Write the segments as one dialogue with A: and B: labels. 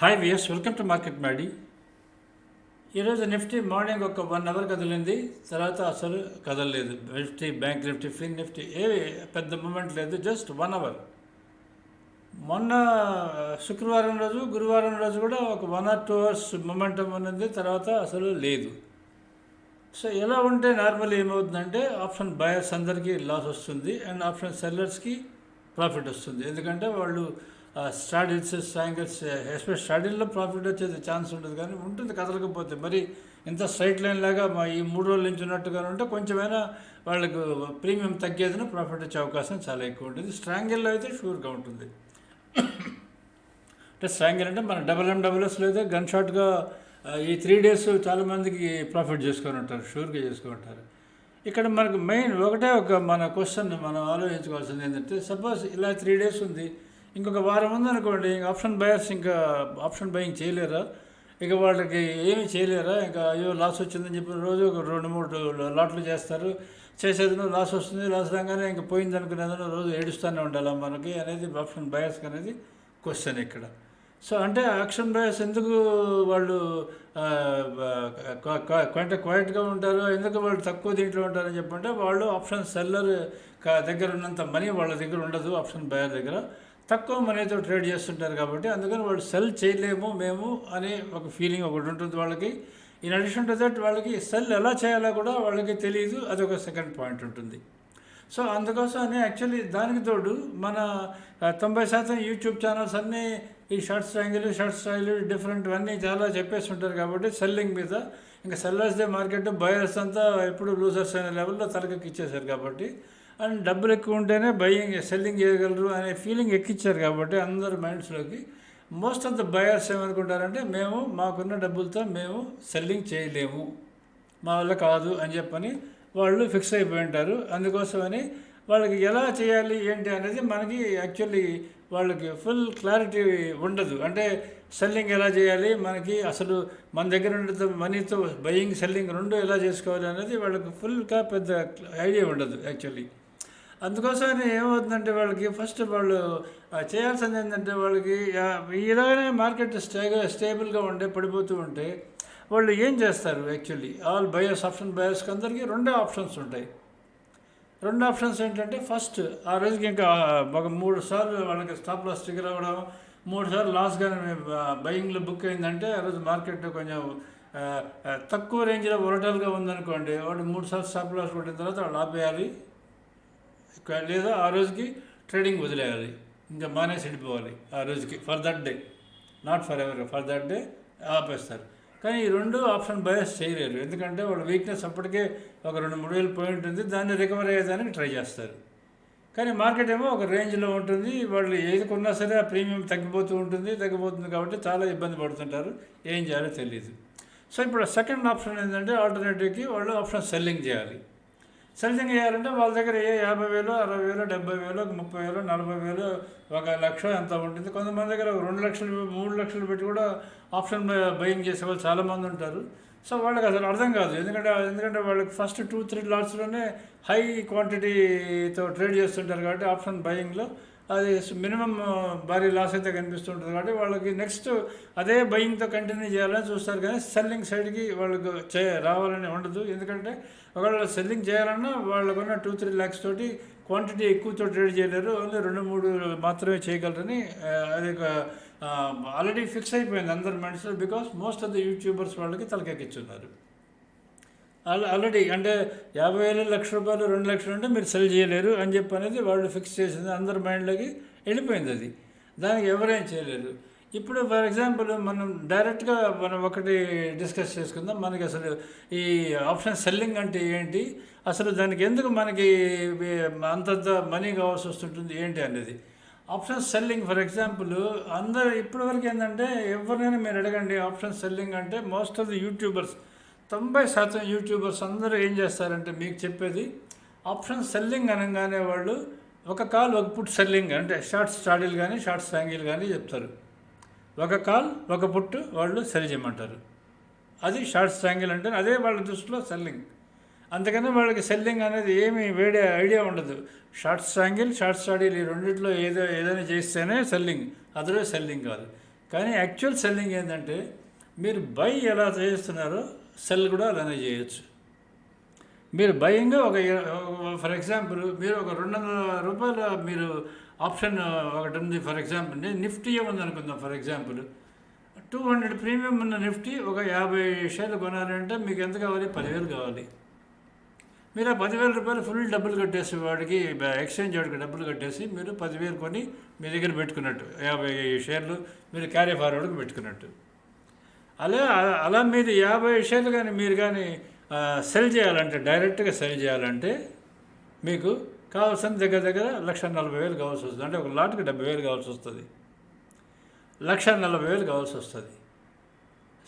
A: Hi viewers welcome to market Maddy ఈరోజు Nifty morning ఒక one hour కదిలింది. తర్వాత అసలు కదలలేదు. Nifty bank Nifty fin Nifty ఏవి పెద్ద మూమెంట్ లేదు. జస్ట్ వన్ అవర్ మొన్న uh, శుక్రవారం రోజు గురువారం రోజు కూడా ఒక one or two hours momentum ఉన్నది. తర్వాత అసలు లేదు. సో ఎలా ఉంటే నార్మల్ ఏమవుతుందంటే ఆప్షన్ బయర్స్ అందరికీ లాస్ వస్తుంది. అండ్ ఆప్షన్ సెల్లర్స్కి ప్రాఫిట్ వస్తుంది. ఎందుకంటే వాళ్ళు స్టాడిల్స్ స్ట్రాంగిల్స్ ఎస్పెషల్ స్టాడిల్లో ప్రాఫిట్ వచ్చేది ఛాన్స్ ఉండదు కానీ ఉంటుంది కదలకపోతే. మరి ఇంత స్ట్రైట్ లైన్ లాగా మా ఈ మూడు రోజుల నుంచి ఉన్నట్టుగా ఉంటే కొంచెమైనా వాళ్ళకు ప్రీమియం తగ్గేదిన ప్రాఫిట్ వచ్చే అవకాశం చాలా ఎక్కువ ఉంటుంది. స్ట్రాంగిల్లో అయితే షూర్గా ఉంటుంది. అంటే స్ట్రాంగిల్ అంటే మన డబల్ ఎం డబల్ ఎస్లో అయితే గన్ షాట్గా ఈ త్రీ డేస్ చాలామందికి ప్రాఫిట్ చేసుకొని ఉంటారు షూర్గా చేసుకొని ఉంటారు. ఇక్కడ మనకు మెయిన్ ఒకటే ఒక మన క్వశ్చన్ మనం ఆలోచించుకోవాల్సింది ఏంటంటే సపోజ్ ఇలా త్రీ డేస్ ఉంది ఇంకొక వారం ఉందనుకోండి ఇంకా ఆప్షన్ బయర్స్ ఇంకా ఆప్షన్ బయింగ్ చేయలేరా? ఇక వాళ్ళకి ఏమి చేయలేరా? ఇంకా అయ్యో లాస్ వచ్చిందని చెప్పి రోజు ఒక రెండు మూడు లాట్లు చేస్తారు. చేసేది లాస్ వస్తుంది లాస్ రాగానే ఇంకా పోయింది అనుకునేదని రోజు ఏడుస్తూనే ఉండాలా మనకి అనేది ఆప్షన్ బయర్స్ అనేది క్వశ్చన్ ఇక్కడ. సో అంటే ఆప్షన్ బయర్స్ ఎందుకు వాళ్ళు అంటే క్వైట్గా ఉంటారు ఎందుకు వాళ్ళు తక్కువ దీంట్లో ఉంటారని చెప్పంటే వాళ్ళు ఆప్షన్ సెల్లర్ దగ్గర ఉన్నంత మనీ వాళ్ళ దగ్గర ఉండదు ఆప్షన్ బయర్ దగ్గర. తక్కువ మనీతో ట్రేడ్ చేస్తుంటారు కాబట్టి అందుకని వాళ్ళు సెల్ చేయలేము మేము అనే ఒక ఫీలింగ్ ఒకటి ఉంటుంది వాళ్ళకి. ఇన్ అడిషన్ టు దట్ వాళ్ళకి సెల్ ఎలా చేయాలో కూడా వాళ్ళకి తెలియదు అది ఒక సెకండ్ పాయింట్ ఉంటుంది. సో అందుకోసం అని యాక్చువల్లీ దానికి తోడు మన తొంభై శాతం యూట్యూబ్ ఛానల్స్ అన్నీ ఈ short strangle short style different అన్నీ చాలా చెప్పేసి ఉంటారు కాబట్టి సెల్లింగ్ మీద ఇంకా సెల్లర్స్ డే మార్కెట్ బయర్స్ అంతా ఎప్పుడు లూజర్స్ అనే లెవెల్లో తలకెక్కి ఇచ్చేశారు కాబట్టి అండ్ డబ్బులు ఎక్కువ ఉంటేనే బయింగ్ సెల్లింగ్ చేయగలరు అనే ఫీలింగ్ ఎక్కిచ్చారు కాబట్టి అందరు మైండ్స్లోకి మోస్ట్ ఆఫ్ ద బయర్స్ ఏమనుకుంటారంటే మేము మాకున్న డబ్బులతో మేము సెల్లింగ్ చేయలేము. మా వల్ల కాదు అని చెప్పని వాళ్ళు ఫిక్స్ అయిపోయి ఉంటారు. అందుకోసమని వాళ్ళకి ఎలా చేయాలి ఏంటి అనేది మనకి యాక్చువల్లీ వాళ్ళకి ఫుల్ క్లారిటీ ఉండదు. అంటే సెల్లింగ్ ఎలా చేయాలి మనకి అసలు మన దగ్గర ఉండే మనీతో బయింగ్ సెల్లింగ్ రెండు ఎలా చేసుకోవాలి అనేది వాళ్ళకి ఫుల్గా పెద్ద ఐడియా ఉండదు యాక్చువల్లీ అందుకోసం ఏమవుతుందంటే వాళ్ళకి ఫస్ట్ వాళ్ళు చేయాల్సింది ఏంటంటే వాళ్ళకి ఇలాగనే మార్కెట్ స్టేగా స్టేబుల్గా ఉంటే పడిపోతూ ఉంటే వాళ్ళు ఏం చేస్తారు యాక్చువల్లీ ఆల్ బయర్స్ ఆప్షన్ బయర్స్కి అందరికీ రెండే ఆప్షన్స్ ఉంటాయి. రెండు ఆప్షన్స్ ఏంటంటే ఫస్ట్ ఆ రోజుకి ఇంకా ఒక మూడు సార్లు వాళ్ళకి స్టాప్ లాస్ ట్రిగర్ అవ్వడం మూడు సార్లు లాస్గానే బయింగ్లో బుక్ అయిందంటే ఆ రోజు మార్కెట్ కొంచెం తక్కువ రేంజ్లో ఒరటల్గా ఉందనుకోండి వాడు మూడు సార్లు స్టాప్ లాస్ కొట్టిన తర్వాత వాళ్ళు ఆపేయాలి. లేదా ఆ రోజుకి ట్రేడింగ్ వదిలేయాలి. ఇంకా మానేసి వెళ్ళిపోవాలి ఆ రోజుకి. For that day. Not forever for that day ఆపేస్తారు. కానీ ఈ రెండు ఆప్షన్ బయస్ చేయలేరు. ఎందుకంటే వాళ్ళ వీక్నెస్ అప్పటికే ఒక రెండు మూడు వేలు పోయి ఉంటుంది. దాన్ని రికవర్ అయ్యేదానికి ట్రై చేస్తారు. కానీ మార్కెట్ ఏమో ఒక రేంజ్లో ఉంటుంది. వాళ్ళు ఏది కొన్నా సరే ఆ ప్రీమియం తగ్గిపోతూ ఉంటుంది. తగ్గిపోతుంది కాబట్టి చాలా ఇబ్బంది పడుతుంటారు. ఏం చేయాలో తెలియదు సో ఇప్పుడు సెకండ్ ఆప్షన్ ఏంటంటే ఆల్టర్నేటివ్కి వాళ్ళు ఆప్షన్ సెల్లింగ్ చేయాలి. సెల్లింగ్ చేయాలంటే వాళ్ళ దగ్గర ఏ యాభై వేలు అరవై వేలు డెబ్బై వేలు ముప్పై వేలు నలభై వేలు ఒక లక్ష ఎంత ఉంటుంది. కొంతమంది దగ్గర రెండు లక్షలు మూడు లక్షలు పెట్టి కూడా ఆప్షన్ బయింగ్ చేసే వాళ్ళు చాలామంది ఉంటారు. సో వాళ్ళకి అసలు అర్థం కాదు. ఎందుకంటే ఎందుకంటే వాళ్ళకి ఫస్ట్ టూ త్రీ లాట్స్లోనే హై క్వాంటిటీతో ట్రేడ్ చేస్తుంటారు కాబట్టి ఆప్షన్ బయింగ్లో అది మినిమం భారీ లాస్ అయితే కనిపిస్తుంటుంది కాబట్టి వాళ్ళకి నెక్స్ట్ అదే బయింగ్తో కంటిన్యూ చేయాలని చూస్తారు కానీ సెల్లింగ్ సైడ్కి వాళ్ళకు చే రావాలని ఉండదు. ఎందుకంటే ఒకవేళ సెల్లింగ్ చేయాలన్నా వాళ్ళకున్న టూ త్రీ ల్యాక్స్ తోటి క్వాంటిటీ ఎక్కువతో ట్రేడ్ చేయలేరు. ఓన్లీ రెండు మూడు మాత్రమే చేయగలరని అది ఒక ఆల్రెడీ ఫిక్స్ అయిపోయింది అందరి మనసులో because most of the YouTubers వాళ్ళకి తలకెక్కించున్నారు ఆల్రెడీ అంటే యాభై వేలు లక్ష రూపాయలు రెండు లక్షలు అంటే మీరు సెల్ చేయలేరు అని చెప్పి అనేది వాళ్ళు ఫిక్స్ చేసింది అందరి మైండ్లోకి వెళ్ళిపోయింది అది. దానికి ఎవరేం చేయలేరు. ఇప్పుడు ఫర్ ఎగ్జాంపుల్ మనం డైరెక్ట్గా మనం ఒకటి డిస్కస్ చేసుకుందాం. మనకి అసలు ఈ ఆప్షన్ సెల్లింగ్ అంటే ఏంటి? అసలు దానికి ఎందుకు మనకి అంతంత మనీ కావాల్సి వస్తుంటుంది ఏంటి అనేది. ఆప్షన్ సెల్లింగ్ ఫర్ ఎగ్జాంపుల్ అందరు ఇప్పటివరకు ఏంటంటే ఎవరినైనా మీరు అడగండి ఆప్షన్ సెల్లింగ్ అంటే మోస్ట్ ఆఫ్ ది యూట్యూబర్స్ తొంభై శాతం యూట్యూబర్స్ అందరూ ఏం చేస్తారంటే మీకు చెప్పేది ఆప్షన్ సెల్లింగ్ అనగానే వాళ్ళు ఒక కాల్ ఒక పుట్ సెల్లింగ్ అంటే షార్ట్ స్టాడీలు కానీ షార్ట్ స్టాంగిల్ కానీ చెప్తారు. ఒక కాల్ ఒక పుట్టు వాళ్ళు సెల్ చేయమంటారు. అది షార్ట్ స్టాంగిల్ అంటే అదే వాళ్ళ దృష్టిలో సెల్లింగ్. అందుకనే వాళ్ళకి సెల్లింగ్ అనేది ఏమి వేడే ఐడియా ఉండదు. షార్ట్ స్టాంగిల్ షార్ట్ స్టాడీలు ఈ రెండింటిలో ఏదో ఏదైనా చేస్తేనే సెల్లింగ్. అదరే సెల్లింగ్ కాదు. కానీ యాక్చువల్ సెల్లింగ్ ఏంటంటే మీరు బై ఎలా చేస్తున్నారో సెల్ కూడా అలానే చేయొచ్చు మీరు భయంగా ఒక ఫర్ ఎగ్జాంపుల్ మీరు ఒక రెండు వందల రూపాయల మీరు ఆప్షన్ ఒకటి ఉంది. ఫర్ ఎగ్జాంపుల్ నిఫ్టీ ఉంది అనుకుందాం for example. Two hundred premium ఉన్న నిఫ్టీ ఒక యాభై షేర్లు కొనాలంటే మీకు ఎంత కావాలి? పదివేలు కావాలి. మీరు ఆ పదివేల రూపాయలు ఫుల్ డబ్బులు కట్టేసి వాడికి ఎక్స్చేంజ్ వాడికి డబ్బులు కట్టేసి మీరు పదివేలు కొని మీ దగ్గర పెట్టుకున్నట్టు యాభై షేర్లు మీరు క్యారీ ఫార్వర్డ్కి పెట్టుకున్నట్టు. అలా అలా మీరు యాభై షేర్లు కానీ మీరు కానీ సెల్ చేయాలంటే డైరెక్ట్గా సెల్ చేయాలంటే మీకు కావాల్సిన దగ్గర దగ్గర లక్ష నలభై వేలు కావాల్సి వస్తుంది. అంటే ఒక లాట్కి డెబ్బై వేలు కావాల్సి వస్తుంది. లక్ష నలభై వేలు కావాల్సి వస్తుంది.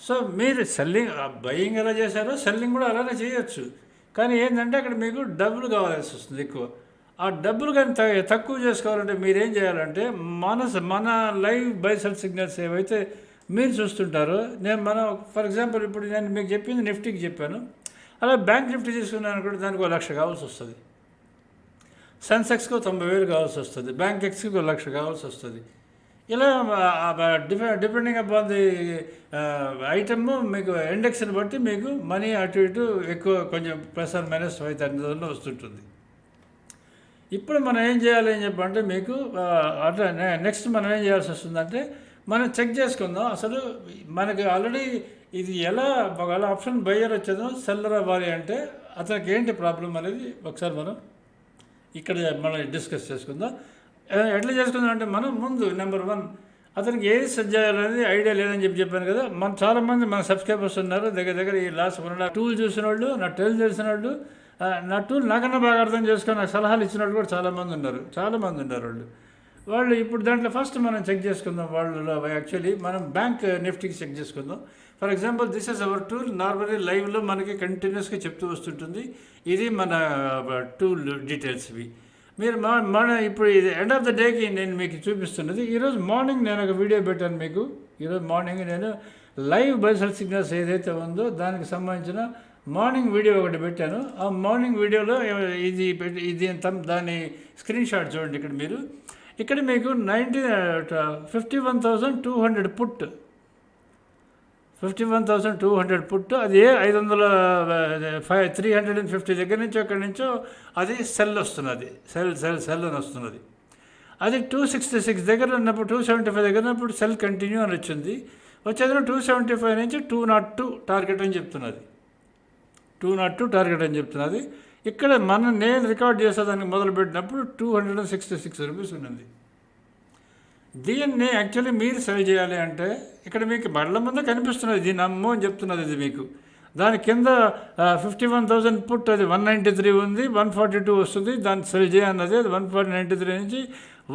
A: సో మీరు సెల్లింగ్ బయింగ్ ఎలా చేశారో సెల్లింగ్ కూడా అలానే చేయొచ్చు. కానీ ఏంటంటే అక్కడ మీకు డబ్బులు కావాల్సి వస్తుంది ఎక్కువ. ఆ డబ్బులు కానీ తక్కువ చేసుకోవాలంటే మీరు ఏం చేయాలంటే మన మన లైవ్ బైసెల్ సిగ్నల్స్ ఏవైతే మీరు చూస్తుంటారో నేను మనం ఫర్ ఎగ్జాంపుల్ ఇప్పుడు నేను మీకు చెప్పింది నిఫ్టీకి చెప్పాను. అలా బ్యాంక్ నిఫ్టీ తీసుకున్నాను కూడా దానికి ఒక లక్ష కావాల్సి వస్తుంది. సెన్సెక్స్కి తొంభై వేలు కావాల్సి వస్తుంది. బ్యాంక్ ఎక్స్కి ఒక లక్ష కావాల్సి వస్తుంది. ఇలా డిపె డిపెండింగ్ అపాన్ ది ఐటమ్ మీకు ఇండెక్స్ని బట్టి మీకు మనీ అటు ఇటు ఎక్కువ కొంచెం plus or minus five thousand వస్తుంటుంది. ఇప్పుడు మనం ఏం చేయాలి అని చెప్పంటే మీకు అట్లా నెక్స్ట్ మనం ఏం చేయాల్సి వస్తుందంటే మనం చెక్ చేసుకుందాం. అసలు మనకి ఆల్రెడీ ఇది ఎలా ఒకవేళ ఆప్షన్ బయ్యర్ వచ్చేదో సెల్లర్ అవ్వాలి అంటే అతనికి ఏంటి ప్రాబ్లం అనేది ఒకసారి మనం ఇక్కడ మనం డిస్కస్ చేసుకుందాం. ఎట్లా చేసుకుందాం అంటే మనం ముందు నెంబర్ వన్ అతనికి ఏది సెట్ చేయాలనేది ఐడియా లేదని చెప్పి చెప్పాను కదా. మన చాలామంది మన సబ్స్క్రైబర్స్ ఉన్నారు. దగ్గర దగ్గర ఈ లాస్ట్ వన్ టూల్ చూసిన వాళ్ళు నా టెల్ తెలిసిన వాళ్ళు నా టూల్ నాకన్నా బాగా అర్థం చేసుకొని నాకు సలహాలు ఇచ్చిన వాళ్ళు కూడా చాలామంది ఉన్నారు. చాలామంది ఉన్నారు వాళ్ళు. వాళ్ళు ఇప్పుడు దాంట్లో ఫస్ట్ మనం చెక్ చేసుకుందాం. వాళ్ళు యాక్చువల్లీ మనం బ్యాంక్ నిఫ్టీకి చెక్ చేసుకుందాం. For example this is our tool normally లైవ్లో మనకి కంటిన్యూస్గా చెప్తూ వస్తుంటుంది. ఇది మన టూల్ డీటెయిల్స్ ఇవి. మీరు మా మన ఇప్పుడు ఇది ఎండ్ ఆఫ్ ద డేకి నేను మీకు చూపిస్తున్నది. ఈరోజు మార్నింగ్ నేను ఒక వీడియో పెట్టాను మీకు. ఈరోజు మార్నింగ్ నేను లైవ్ బైసల్ సిగ్నల్స్ ఏదైతే ఉందో దానికి సంబంధించిన మార్నింగ్ వీడియో ఒకటి పెట్టాను. ఆ మార్నింగ్ వీడియోలో ఇది పెట్టి- ఇది తమ్- దాని స్క్రీన్ షాట్ చూడండి ఇక్కడ మీరు. ఇక్కడ మీకు ninety fifty one thousand two hundred put fifty one thousand two hundred put అది ఐదు వందల five three hundred and fifty దగ్గర నుంచో అక్కడి నుంచో అది సెల్ వస్తున్నది. సెల్ సెల్ సెల్ అని వస్తున్నది. అది టూ సిక్స్టీ సిక్స్ దగ్గర ఉన్నప్పుడు టూ సెవెంటీ ఫైవ్ దగ్గర ఉన్నప్పుడు సెల్ కంటిన్యూ అని వచ్చింది. వచ్చేది టూ సెవెంటీ ఫైవ్ నుంచి టూ నాట్ టూ టార్గెట్ అని చెప్తున్నది. టూ నాట్ టూ టార్గెట్ అని చెప్తున్నది. ఇక్కడ మనం నేను రికార్డ్ చేసేదానికి మొదలుపెట్టినప్పుడు two hundred and sixty six rupees ఉన్నది. దీన్ని యాక్చువల్లీ మీరు సెల్ చేయాలి అంటే ఇక్కడ మీకు బళ్ళ ముందే కనిపిస్తున్నది దీని అమ్ము అని చెప్తున్నది ఇది మీకు. దాని కింద ఫిఫ్టీ వన్ థౌసండ్ పుట్ అది వన్ నైంటీ త్రీ ఉంది వన్ ఫార్టీ టూ వస్తుంది దాన్ని సెల్ చేయన్నది అది వన్ ఫార్టీ నైంటీ త్రీ నుంచి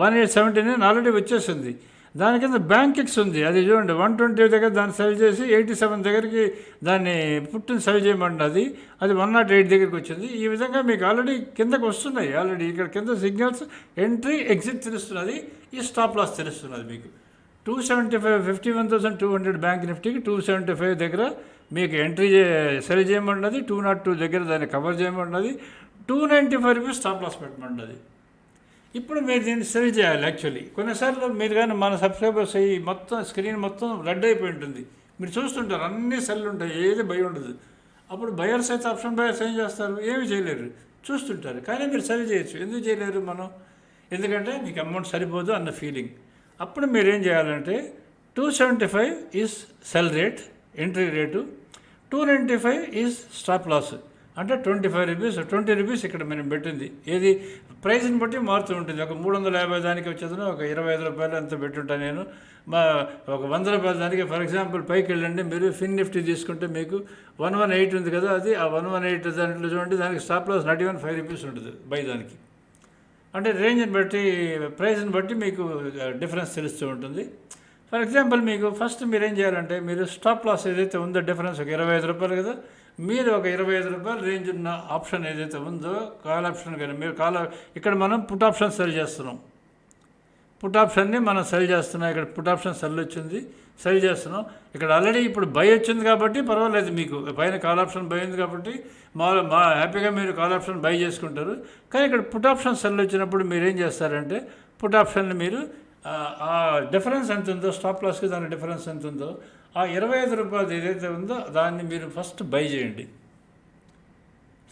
A: one eight seventy nine already వచ్చేసింది. దాని కింద బ్యాంక్ ఎక్స్ ఉంది. అది చూడండి వన్ ట్వంటీ దగ్గర దాన్ని సెల్ చేసి ఎయిటీ సెవెన్ దగ్గరికి దాన్ని పుట్టిన సెల్ చేయమండి అది. వన్ నాట్ ఎయిట్ దగ్గరికి వచ్చింది. ఈ విధంగా మీకు ఆల్రెడీ కిందకు వస్తున్నాయి. ఆల్రెడీ ఇక్కడ కింద సిగ్నల్స్ ఎంట్రీ ఎగ్జిట్ తెలుస్తున్నది. ఈ స్టాప్ లాస్ తెలుస్తున్నది మీకు. Two seventy five fifty one thousand two hundred bank నిఫ్టీకి two seventy five దగ్గర మీకు ఎంట్రీ సెల్ చేయమండి టూ నాట్ టూ దగ్గర దాన్ని కవర్ చేయమండి two ninety five rupees stop loss పెట్టమంటున్నది ఇప్పుడు మీరు దీన్ని సరి చేయాలి యాక్చువల్లీ కొన్నిసార్లు మీరు కానీ మన సబ్స్క్రైబర్స్ అయ్యి మొత్తం స్క్రీన్ మొత్తం రెడ్ అయిపోయి ఉంటుంది. మీరు చూస్తుంటారు అన్ని సెల్లు ఉంటాయి ఏది భయం ఉండదు. అప్పుడు బయర్స్ అయితే ఆప్షన్ బయర్స్ ఏం చేస్తారు? ఏమి చేయలేరు. చూస్తుంటారు. కానీ మీరు సరి చేయొచ్చు. ఎందుకు చేయలేరు మనం? ఎందుకంటే మీకు అమౌంట్ సరిపోదు అన్న ఫీలింగ్ అప్పుడు మీరు ఏం చేయాలంటే two seventy five is sell rate entry rate two ninety five is stop loss అంటే twenty five rupees twenty rupees ఇక్కడ మనం పెట్టింది. ఏది? ప్రైస్ని బట్టి మారుతూ ఉంటుంది. ఒక మూడు వందల యాభై దానికి వచ్చేది ఒక ఇరవై ఐదు రూపాయలు అంత పెట్టుంటా నేను. మా ఒక వంద రూపాయల దానికి ఫర్ ఎగ్జాంపుల్ పైకి వెళ్ళండి మీరు ఫిన్ నిఫ్టీ తీసుకుంటే మీకు వన్ వన్ ఎయిట్ ఉంది కదా అది ఆ వన్ వన్ ఎయిట్ దాంట్లో చూడండి దానికి stop loss not even five rupees ఉంటుంది బై దానికి. అంటే రేంజ్ని బట్టి ప్రైస్ని బట్టి మీకు డిఫరెన్స్ తెలుస్తూ ఉంటుంది. ఫర్ ఎగ్జాంపుల్ మీకు ఫస్ట్ మీరు ఏం చేయాలంటే మీరు స్టాప్ లాస్ ఏదైతే ఉందో డిఫరెన్స్ ఒక ఇరవై ఐదు రూపాయలు కదా మీరు ఒక ఇరవై ఐదు రూపాయలు రేంజ్ ఉన్న ఆప్షన్ ఏదైతే ఉందో కాల్ ఆప్షన్ కానీ మీరు కాల్ ఇక్కడ మనం పుట్ ఆప్షన్ సెల్ చేస్తున్నాం. పుట్ ఆప్షన్ని మనం సెల్ చేస్తున్నాం. ఇక్కడ పుట్ ఆప్షన్ సెల్ వచ్చింది సెల్ చేస్తున్నాం. ఇక్కడ ఆల్రెడీ ఇప్పుడు బై వచ్చింది కాబట్టి పర్వాలేదు మీకు. పైన కాల్ ఆప్షన్ బై ఉంది కాబట్టి మా మా హ్యాపీగా మీరు కాల్ ఆప్షన్ బై చేసుకుంటారు. కానీ ఇక్కడ పుట్ ఆప్షన్ సెల్ వచ్చినప్పుడు మీరు ఏం చేస్తారంటే పుట్ ఆప్షన్ని మీరు ఆ- ఆ డిఫరెన్స్ ఎంత ఉందో స్టాప్ లాస్కి దాని డిఫరెన్స్ ఎంత ఉందో ఆ ఇరవై ఐదు రూపాయలు ఏదైతే ఉందో దాన్ని మీరు ఫస్ట్ బై చేయండి.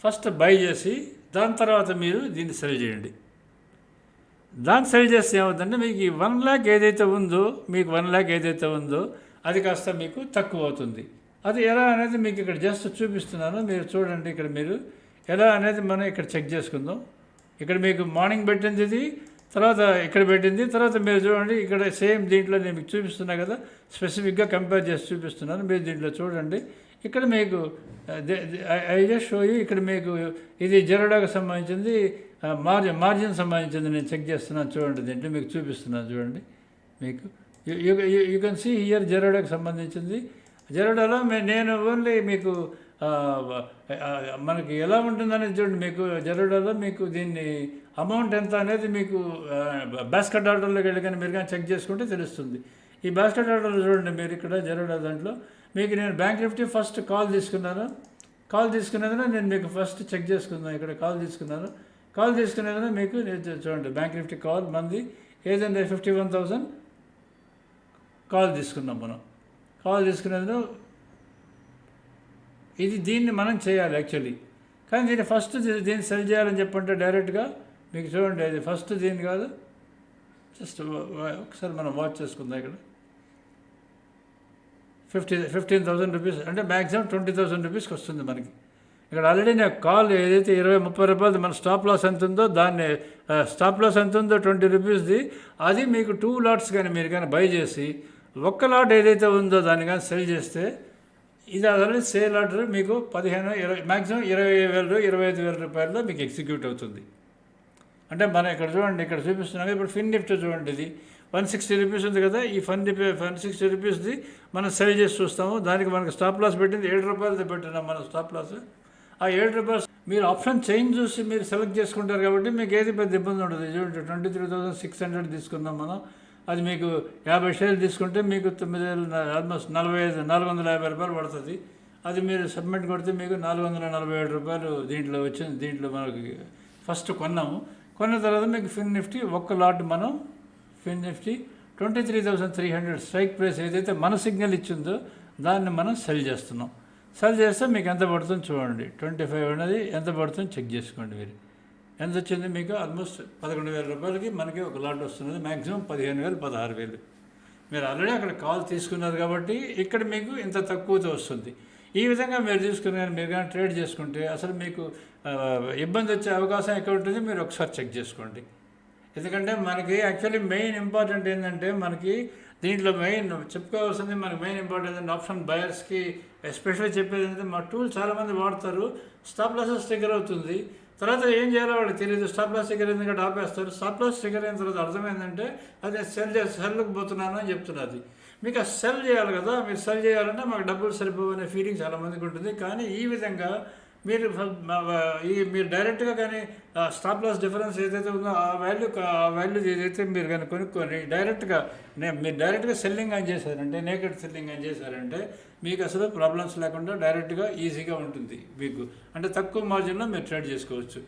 A: ఫస్ట్ బై చేసి దాని తర్వాత మీరు దీన్ని సెల్ చేయండి. దాన్ని సెల్ చేస్తే ఏమవుతుందంటే మీకు ఈ వన్ ల్యాక్ ఏదైతే ఉందో మీకు వన్ ల్యాక్ ఏదైతే ఉందో అది కాస్త మీకు తక్కువ అవుతుంది. అది ఎలా అనేది మీకు ఇక్కడ జస్ట్ చూపిస్తున్నాను. మీరు చూడండి ఇక్కడ మీరు ఎలా అనేది మనం ఇక్కడ చెక్ చేసుకుందాం. ఇక్కడ మీకు మార్నింగ్ పెట్టింది ఇది తర్వాత ఇక్కడ పెట్టింది. తర్వాత మీరు చూడండి ఇక్కడ సేమ్ దీంట్లో నేను మీకు చూపిస్తున్నా కదా స్పెసిఫిక్గా కంపేర్ చేసి చూపిస్తున్నాను. మీరు దీంట్లో చూడండి. ఇక్కడ మీకు ఐ జస్ట్ షో యూ ఇక్కడ మీకు ఇది జెరోడాకు సంబంధించింది మార్జిన్ మార్జిన్ సంబంధించింది నేను చెక్ చేస్తున్నాను చూడండి. దీంట్లో మీకు చూపిస్తున్నాను చూడండి. మీకు యూ కెన్ సీ హియర్ జెరోడాకు సంబంధించింది. జెరోడాలో మే- నేను ఓన్లీ మీకు మనకి ఎలా ఉంటుందనేది చూడండి. మీకు జెరోడాలో మీకు దీన్ని అమౌంట్ ఎంత అనేది మీకు బాస్కెట్ ఆర్డర్లోకి వెళ్ళి కానీ మీరు కానీ చెక్ చేసుకుంటే తెలుస్తుంది. ఈ బాస్కెట్ ఆర్డర్లో చూడండి మీరు ఇక్కడ జరగడం దాంట్లో. మీకు నేను బ్యాంక్ నిఫ్టీ ఫస్ట్ కాల్ తీసుకున్నాను. కాల్ తీసుకునేదిన నేను మీకు ఫస్ట్ చెక్ చేసుకున్నాను ఇక్కడ కాల్ తీసుకున్నాను. కాల్ తీసుకునేదిన మీకు నేను చూడండి బ్యాంక్ నిఫ్టీ కాల్ మంది. ఏదంటే ఫిఫ్టీ వన్ థౌజండ్ కాల్ తీసుకున్నాం మనం. కాల్ తీసుకునేందుకు ఇది దీన్ని మనం చేయాలి యాక్చువల్లీ కానీ దీన్ని ఫస్ట్ దీన్ని సెల్ చేయాలని చెప్పంటే డైరెక్ట్గా మీకు చూడండి అది ఫస్ట్ దీని కాదు. జస్ట్ ఒకసారి మనం వాచ్ చేసుకుందాం ఇక్కడ. ఫిఫ్టీ ఫిఫ్టీన్ థౌసండ్ రూపీస్ అంటే మ్యాక్సిమం ట్వంటీ థౌసండ్ రూపీస్కి వస్తుంది మనకి. ఇక్కడ ఆల్రెడీ నేను కాల్ ఏదైతే ఇరవై ముప్పై రూపాయలు మన స్టాప్ లాస్ ఎంత ఉందో దాన్ని స్టాప్ లాస్ ఎంత ఉందో ట్వంటీ రూపీస్ది అది మీకు టూ లాట్స్ కానీ మీరు కానీ బై చేసి ఒక్క లాట్ ఏదైతే ఉందో దాన్ని కానీ సెల్ చేస్తే ఇది ఆల్రెడీ సేల్ ఆర్డర్ మీకు పదిహేను ఇరవై మ్యాక్సిమం ఇరవై వేలు ఇరవై ఐదు వేల రూపాయల్లో మీకు ఎగ్జిక్యూట్ అవుతుంది. అంటే మనం ఇక్కడ చూడండి ఇక్కడ చూపిస్తున్నాం ఇప్పుడు ఫిన్ నిఫ్టీ చూడండి ఇది. వన్ సిక్స్టీ రూపీస్ ఉంది కదా ఈ ఫన్ వన్ సిక్స్టీ రూపీస్ది మనం సెల్ చేసి చూస్తాము. దానికి మనకి స్టాప్ లాస్ పెట్టింది ఏడు రూపాయలది పెట్టినాం మనం స్టాప్ లాస్ ఆ ఏడు రూపాయలు మీరు ఆప్షన్ చేంజ్ చూసి మీరు సెలెక్ట్ చేసుకుంటారు కాబట్టి మీకు ఏది పెద్ద ఇబ్బంది ఉండదు. చూడండి twenty three thousand six hundred తీసుకుందాం మనం. అది మీకు యాభై షేర్లు తీసుకుంటే మీకు తొమ్మిది వేలు ఆల్మోస్ట్ నలభై ఐదు నాలుగు వందల యాభై రూపాయలు పడుతుంది. అది మీరు సబ్మిట్ కొడితే మీకు నాలుగు వందల నలభై ఏడు రూపాయలు దీంట్లో వచ్చింది దీంట్లో మనకి ఫస్ట్ కొన్నాము. కొన్న తర్వాత మీకు ఫిన్ నిఫ్టీ ఒక్క లాట్ మనం fin Nifty twenty three thousand three hundred strike price ఏదైతే మన సిగ్నల్ ఇచ్చిందో దాన్ని మనం సెల్ చేస్తున్నాం. సెల్ చేస్తే మీకు ఎంత పడుతుందో చూడండి. ట్వంటీ ఫైవ్ అనేది ఎంత పడుతుందో చెక్ చేసుకోండి మీరు. ఎంత వచ్చింది మీకు? ఆల్మోస్ట్ పదకొండు వేల రూపాయలకి మనకి ఒక లాట్ వస్తున్నది మ్యాక్సిమం పదిహేను వేలు పదహారు వేలు. మీరు ఆల్రెడీ అక్కడ కాల్ తీసుకున్నారు కాబట్టి ఇక్కడ మీకు ఇంత తక్కువతో వస్తుంది. ఈ విధంగా మీరు తీసుకుని కానీ మీరు కానీ ట్రేడ్ చేసుకుంటే అసలు మీకు ఇబ్బంది వచ్చే అవకాశం ఎక్కడ ఉంటుంది? మీరు ఒకసారి చెక్ చేసుకోండి. ఎందుకంటే మనకి యాక్చువల్లీ మెయిన్ ఇంపార్టెంట్ ఏంటంటే మనకి దీంట్లో మెయిన్ చెప్పుకోవాల్సింది మనకి మెయిన్ ఇంపార్టెంట్ ఏంటంటే ఆప్షన్ బయర్స్కి ఎస్పెషల్లీ చెప్పేది ఏంటంటే మా టూల్ చాలామంది వాడతారు. స్టాప్ లాసెస్ దగ్గర అవుతుంది. తర్వాత ఏం చేయాలో వాళ్ళకి తెలియదు స్టాప్ లాస్ ట్రిగర్ ఎందుకంటే ఆపేస్తారు. స్టాప్ లాస్ ట్రిగర్ అయిన తర్వాత అర్థమైందంటే అది సెల్ చేసి సెల్కి పోతున్నాను అని చెప్తున్నది. మీకు ఆ సెల్ చేయాలి కదా. మీరు సెల్ చేయాలంటే మాకు డబ్బులు సరిపోవు అనే ఫీలింగ్ చాలామందికి ఉంటుంది. కానీ ఈ విధంగా మీరు ఈ మీరు డైరెక్ట్గా కానీ స్టాప్ లాస్ డిఫరెన్స్ ఏదైతే ఉందో ఆ వాల్యూ ఆ వాల్యూ ఏదైతే మీరు కానీ కొనుక్కొని డైరెక్ట్గా నే- మీరు డైరెక్ట్గా సెల్లింగ్ అని చేశారంటే నేకెడ్ సెల్లింగ్ అని చేశారంటే మీకు అసలు ప్రాబ్లమ్స్ లేకుండా డైరెక్ట్గా ఈజీగా ఉంటుంది మీకు. అంటే తక్కువ మార్జిన్లో మీరు ట్రేడ్ చేసుకోవచ్చు.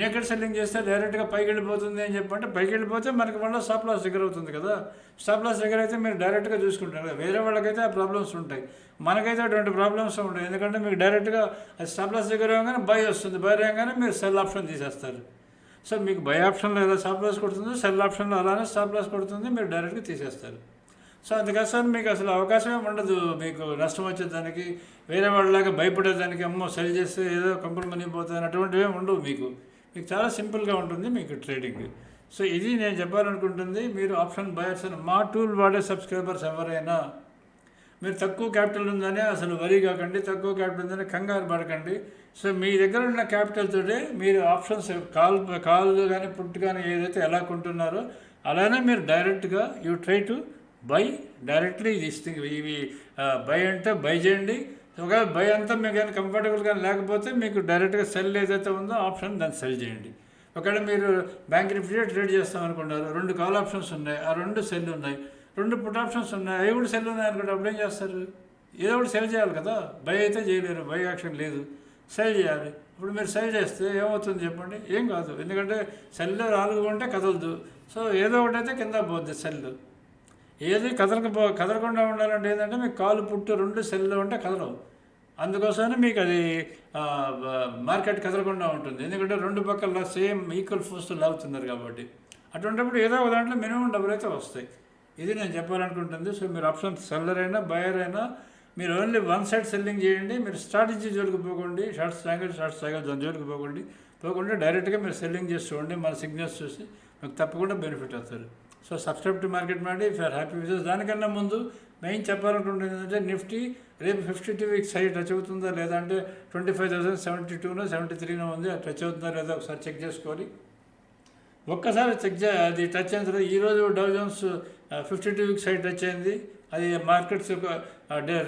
A: నేకెడ్ సెల్లింగ్ చేస్తే డైరెక్ట్గా పైకి వెళ్ళిపోతుంది అని చెప్పంటే పైకి వెళ్ళిపోతే మనకి మళ్ళీ స్టాప్ లాస్ దగ్గర అవుతుంది కదా. స్టాప్ లాస్ దగ్గర అయితే మీరు డైరెక్ట్గా చూసుకుంటారు. కదా వేరే వాళ్ళకైతే ఆ ప్రాబ్లమ్స్ ఉంటాయి. మనకైతే అటువంటి ప్రాబ్లమ్స్ ఉంటాయి ఎందుకంటే మీకు డైరెక్ట్గా అది స్టాప్ లాస్ దగ్గర రాగానే బై వస్తుంది. బై రాగానే మీరు సెల్ ఆప్షన్ తీసేస్తారు. సో మీకు బై ఆప్షన్లో ఎలా స్టాప్ లాస్ కొడుతుంది సెల్ ఆప్షన్లో అలానే స్టాప్ లాస్ కొడుతుంది మీరు డైరెక్ట్గా తీసేస్తారు. సో అందుకోసం మీకు అసలు అవకాశమే ఉండదు మీకు నష్టం వచ్చేదానికి. వేరే వాళ్ళలాగా భయపడేదానికి అమ్మో సరి చేస్తే ఏదో కంపెనీ మనీ పోతుంది అటువంటివి ఏమి ఉండవు మీకు. మీకు చాలా సింపుల్గా ఉంటుంది మీకు ట్రేడింగ్. సో ఇది నేను చెప్పాలనుకుంటుంది మీరు ఆప్షన్ బయర్స్ మా టూల్ వాడే సబ్స్క్రైబర్స్ ఎవరైనా మీరు తక్కువ క్యాపిటల్ ఉందని అసలు వరి కాకండి తక్కువ క్యాపిటల్ ఉందని కంగారు పడకండి. సో మీ దగ్గర ఉన్న క్యాపిటల్ తోటే మీరు ఆప్షన్స్ కాల్ కాల్ కానీ పుట్ కానీ ఏదైతే ఎలా కొంటున్నారో అలానే మీరు డైరెక్ట్గా you try to buy directly ఇది థింగ్ ఇవి బై అంటే బై చేయండి. ఒకవేళ బై అంతా మీకు కానీ కంఫర్టబుల్గా లేకపోతే మీకు డైరెక్ట్గా సెల్ ఏదైతే ఉందో ఆప్షన్ దాన్ని సెల్ చేయండి. ఒకవేళ మీరు బ్యాంక్ నిఫ్టీ ట్రేడ్ చేస్తాం అనుకుంటారు రెండు కాల్ ఆప్షన్స్ ఉన్నాయి ఆ రెండు సెల్ ఉన్నాయి రెండు పుట్ ఆప్షన్స్ ఉన్నాయి అవి కూడా సెల్ ఉన్నాయి అనుకుంటే అప్పుడు ఏం చేస్తారు? ఏదో ఒకటి సెల్ చేయాలి కదా బై అయితే చేయలేరు బై యాక్షన్ లేదు సెల్ చేయాలి. ఇప్పుడు మీరు సెల్ చేస్తే ఏమవుతుంది చెప్పండి? ఏం కాదు ఎందుకంటే సెల్ రాలుగు ఉంటే కదలదు. సో ఏదో ఒకటి అయితే కింద పోద్ది సెల్ ఏది కదలకపో కదలకుండా ఉండాలంటే ఏంటంటే మీకు కాలు పుట్టు రెండు సెల్లు ఉంటే కదలవు. అందుకోసమే మీకు అది మార్కెట్ కదలకుండా ఉంటుంది. ఎందుకంటే రెండు పక్కల సేమ్ ఈక్వల్ ఫోర్స్ లాగుతున్నారు కాబట్టి. అటువంటిప్పుడు ఏదో ఒక దాంట్లో మినిమం డబ్బులు అయితే వస్తాయి. ఇది నేను చెప్పాలనుకుంటుంది. సో మీరు ఆప్షన్ సెల్లర్ అయినా బయర్ అయినా మీరు ఓన్లీ వన్ సైడ్ సెల్లింగ్ చేయండి. మీరు స్ట్రాటజీ జోలికి పోకండి. షార్ట్ సాగల్ షార్ట్ సాగల్ దాని జోలికి పోకండి. పోకుండా డైరెక్ట్గా మీరు సెల్లింగ్ చేసి చూడండి. మన సిగ్నల్స్ చూసి మీకు తప్పకుండా బెనిఫిట్ అవుతారు. సో సబ్స్క్రైబ్ టు మార్కెట్ మాడి ఇఫ్ ఆర్ హ్యాపీ విత్ దానికన్నా ముందు మెయిన్ చెప్పాలనుకుంటుంది ఏంటంటే నిఫ్టీ రేపు fifty two weeks side touch అవుతుందా లేదా అంటే ట్వంటీ ఫైవ్ థౌసండ్ సెవెంటీ టూనో సెవెంటీ త్రీనో ఉంది. అది టచ్ అవుతుందా లేదా ఒకసారి చెక్ చేసుకోవాలి. ఒక్కసారి చెక్ చే అది టచ్ అయిన తర్వాత ఈరోజు Dow Jones fifty two weeks side touch అయింది. అది మార్కెట్స్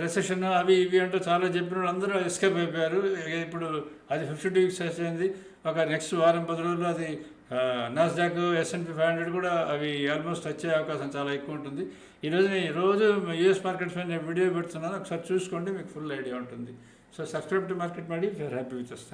A: రెసెషన్ అవి ఇవి అంటే చాలా చెప్పిన అందరూ ఎస్కేప్ అయిపోయారు. ఇప్పుడు అది ఫిఫ్టీ టూ వీక్స్ టచ్ అయింది. ఒక నెక్స్ట్ వారం పది రోజులు అది నాస్డాక్ ఎస్ఎన్పి ఫైవ్ హండ్రెడ్ కూడా అవి ఆల్మోస్ట్ వచ్చే అవకాశం చాలా ఎక్కువ ఉంటుంది. ఈరోజు నేను రోజు యూఎస్ మార్కెట్స్ మీద నేను వీడియో పెడుతున్నాను. ఒకసారి చూసుకోండి మీకు ఫుల్ ఐడియా ఉంటుంది. సో సబ్స్క్రైబ్ టు మార్కెట్ ಮಾಡಿ if you are happy with us.